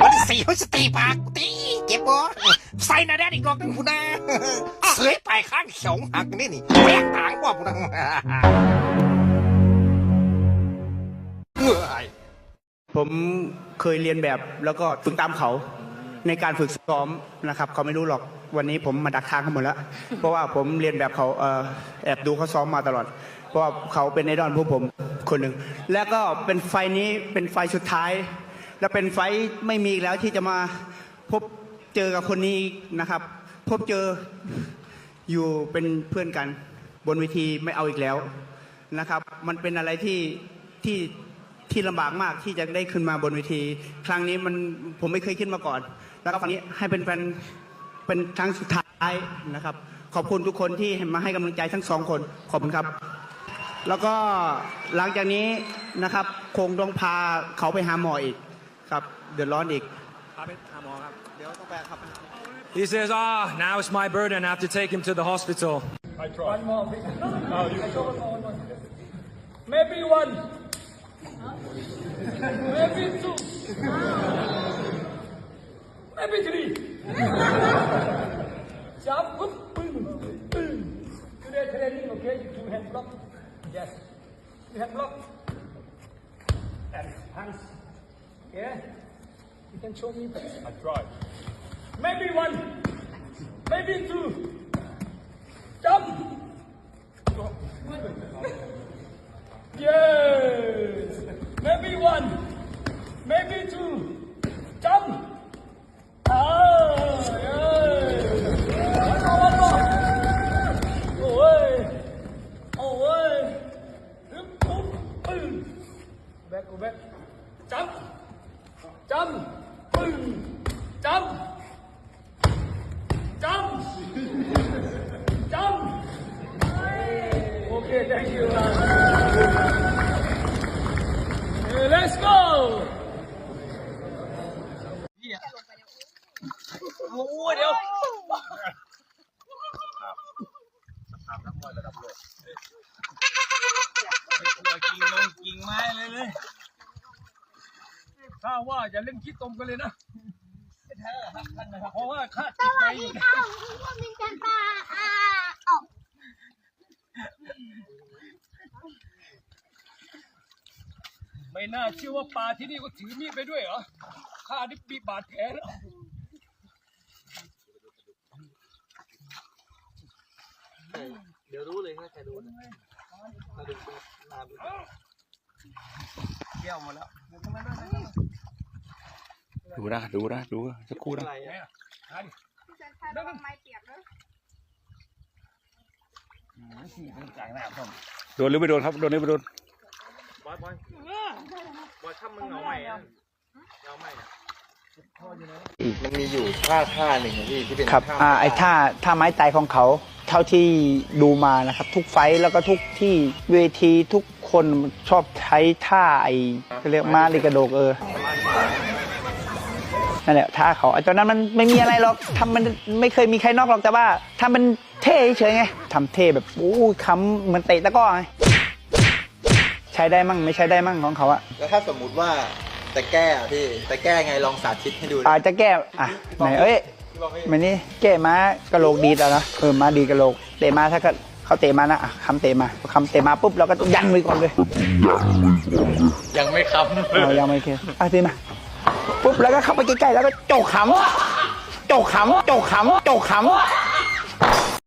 วันสี่เขาจะตีปากตีเจ็บบ่ใส่นาแดดอีกดอกหนึงกูนะเสยไปข้างเขียวหักนี่นี่แหวกต่างกว่ากูนะเหนื่อยผมเคยเรียนแบบแล้วก็ฝึกตามเขาในการฝึกซ้อมนะครับ เขาไม่รู้หรอกวันนี้ผมมาดักทางเขาหมดแล้ว เพราะว่าผมเรียนแบบเขาเออแอบดูเขาซ้อมมาตลอด เพราะว่าเขาเป็นไอดอลพวกผม คนหนึ่งแล้วก็เป็นไฟนี้เป็นไฟสุดท้าย และเป็นไฟไม่มีอีกแล้วที่จะมาพบเจอกับคนนี้นะครับ พบเจออยู่เป็นเพื่อนกัน บนเวทีไม่เอาอีกแล้วนะครับ มันเป็นอะไรที่ที่ที่ลำบากมากที่จะได้ขึ้นมาบนเวที ครั้งนี้มันผมไม่เคยขึ้นมาก่อน แล้วก็ครั้งนี้ให้เป็นเป็นเป็นครั้งสุดท้ายนะครับ ขอบคุณทุกคนที่มาให้กำลังใจทั้งสองคนขอบคุณครับ แล้วก็หลังจากนี้นะครับ คงต้องพาเขาไปหาหมออีกครับ เดือดร้อนอีก He says, ah, now it's my burden. I have to take him to the hospital. One more. No, you Maybe one. Maybe two. Maybe three. Jump, whoop, boom, boom. Today training, okay? You two hand block. Yes. You have block. And hands. Yeah. You can show me. But I try. Maybe one. Maybe two. Jump. Yes. Back, go back. Jump. Jump. Boom. Jump. Jump. Jump. Okay, thank you. Hey, let's go. โอ้เดี๋ยวตัวกิ่งลงกิ่งไม้เล ยเลยถ้าว่าอย่าเล่นขี้ตมกันเลยนะเพราะว่าคาดสติดไปวัสดีค่ะผมว่ามินจันตาอ่าออกไม่น่าเชื่อว่าปลาที่นี่ก็ถือมีดไปด้วยเหรอข้านี่มีบาดแผลแล้วเดี๋ยวรู้เลยถ้าใครดูเดี๋ ยวมาแล้วดูนะดูนะดูสักครู่นะเนี่ยหาดิจันตาระวังไม้เปียกนะโดนหรือไม่โดนครับโดนหรือไม่โดนมันมีอยู่ท่าท่าหนึ่งอะพี่ที่เป็นครับอ่าไอ้ท่าท่าไม้ตายของเขา เท่าที่ดูมานะครับ ทุกไฟท์แล้วก็ทุกที่เวทีทุก คนชอบใช้ท่าไอ้เขาเรียกมาลิกระโดกเออนั่นแหละท่าเขาไอ้ตอนนั้นมันไม่มีอะไรหรอกทำมันไม่เคยมีใครนอกหรอกแต่ว่าทำมันเท่เฉยๆไงทำเท่แบบโอ้ยคำเหมือนเตะตะกร้อไงใช้ได้มั่งไม่ใช้ได้มั่งของเขาอะแล้วถ้าสมมุติว่าจะแก้อะพี่จะแก้ไงลองสาธิตให้ดูอาจจะแก้อะไหนเอ้ยมันนี่แก้ม้ากระโหลกดีดแล้วนะเออม้าดีกระโหลกเตะม้าถ้าเกิด เขาเตะมานะอะคำเตะมาคำเตะมาปุ๊บเราก็ยันมือก่อนเลยยังไม่ค้เรายังไม่เคอะเตะมาปุ๊บแล้วก็เข้าไปใกล้ๆแล้วก็โจกขำโจกขำโจกขำโจกข